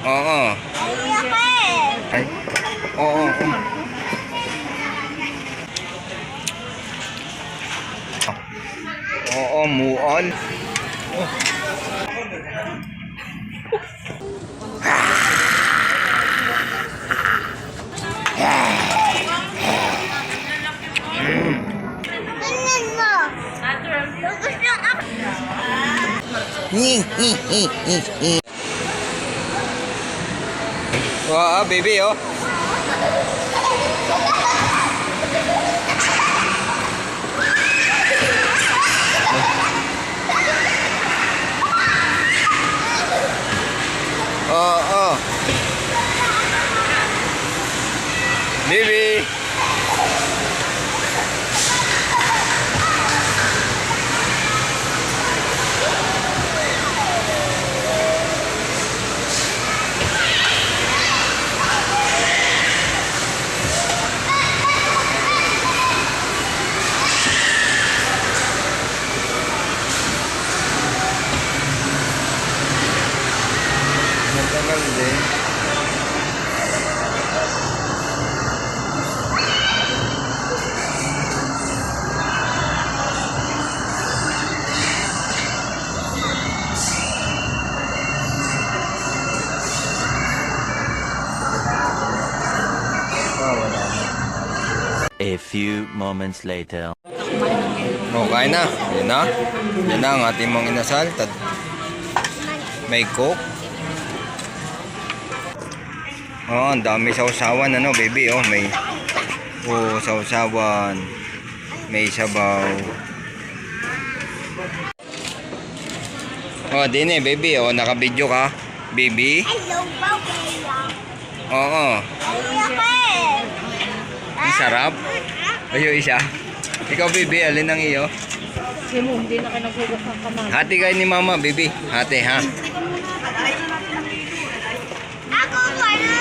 Oo. Ay. Oo. oo. Oo, muon. Tingnan mo. Lugos lang ako. Wow, baby, oh. Oh, A few moments later. Oh, kain na. Yan na. Yan na ang ating mga inasal. Tad may coke. Oh, ang dami sausawan ano, baby. Oh, may oh, sausawan. May sabaw. Oh, din eh, baby. Oh, naka-video ka. Baby. Hello, Bawaya. Oo. Ka eh. Ang sarap. Ayo isa. Ikaw, baby, alin ang iyo? Kasi mo, hindi na kayo naghugas ng kamay. Hati kayo ni mama, baby. Hati, ha? Ako wala.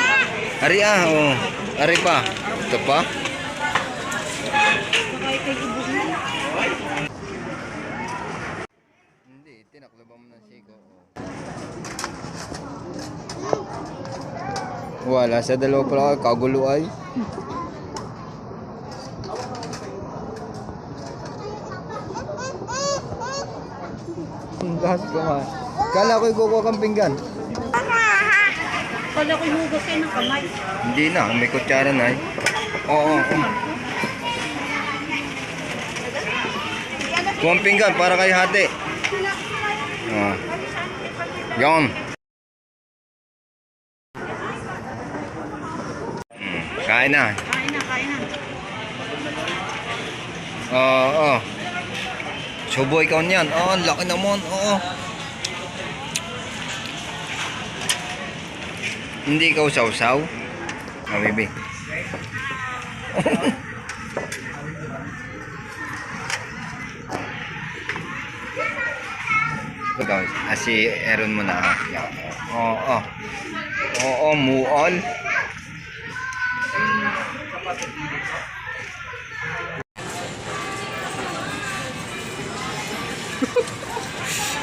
Ari ah, oh. Ari pa. Ito pa. Hindi, tinaklaba mo ng siko. Wala sa dalawa pala kayo, ka ma. Kala ko'y kukuha kang pinggan. Kala ko hugas kayo ng kamay. Hindi na, may kutsara na eh. Oo, oo. Kuha ang pinggan para kayo hati. Ah. Yan. Mm, Kain na. Kain na, kain na. Oo, oo. Subo ikaw niyan. Oo, ang laki naman. Oo. Hindi ikaw sausaw. Ah, baby. Ito, ah, si Aaron mo na. Oo, oo. Oo, muol.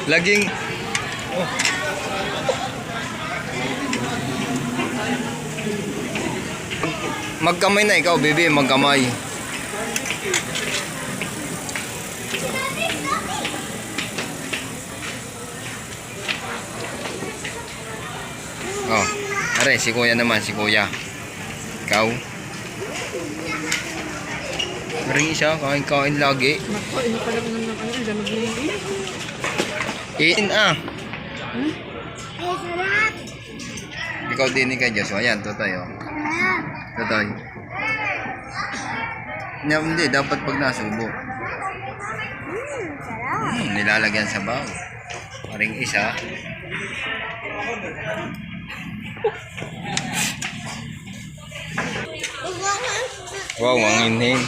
Laging. Magkamay na ikaw, baby, magkamay. Oh, are, si kuya naman, si kuya. Ikaw. Ring isa, kain-kain lagi. Nakain na pala ng ano, lamig na. In ah. Ay, sarap. Ikaw din kay Joshua. Ayan, oh. Sarap. Tutoy. No, hindi, dapat pag nasubo. Hmm. Hmm, nilalagyan sa baw. Ring isa. Wow, ang inhale.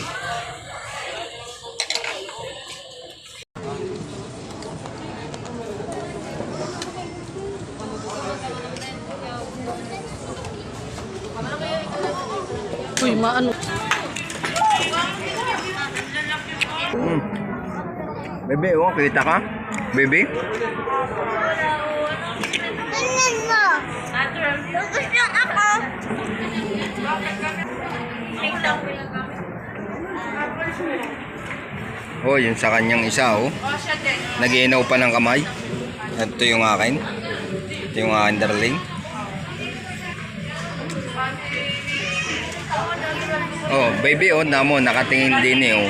Uy, maano. Mm. Bebe, oh, kita ka? Bebe? Tingnan mo. Ako. Oh, yun sa kanyang isa, oh. Nagiinaw pa ng kamay. Ito yung akin. Ito yung akin, darling. Oh, baby, oh, namo, nakatingin din eh, oh.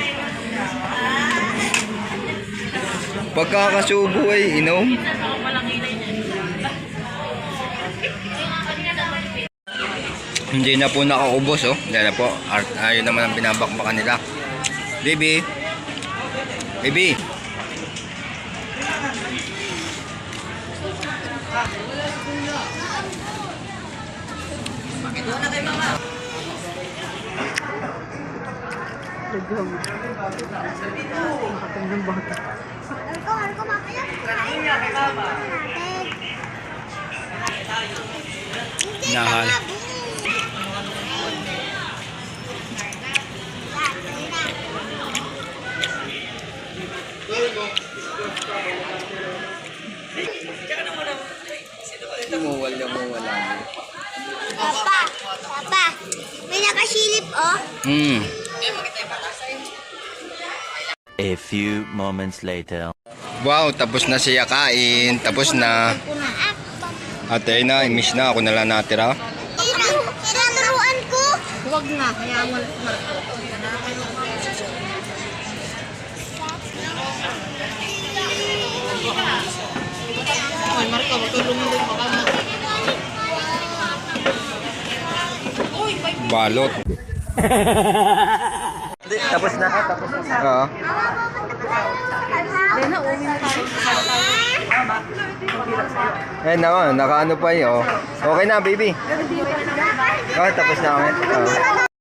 Pagkakasubo ay inom. Hindi na po nakaubos, oh. Dahil na po, ayun naman ang binabakbakan nila. Baby. Baby. Daghang. Nakatandang bata. Harko, harko, mamaya. Kain natin. Hindi Nahal. ka mabu. Muwal na muwala. Papa, papa, may nakasilip, oh. Hmm. A few moments later. Wow, tapos na siya kain. Tapos na. Ate na, miss na. Ako na lang natira. Tinaturuan ko. Huwag na. Kaya wala. Ay, Marco, din mo. Balot. Tapos na. Tapos na. Oo. Na, uwi na tayo. Eh, naka, naka ano pa yun. oh. Okay na, baby. Oh, tapos na kami. Oo.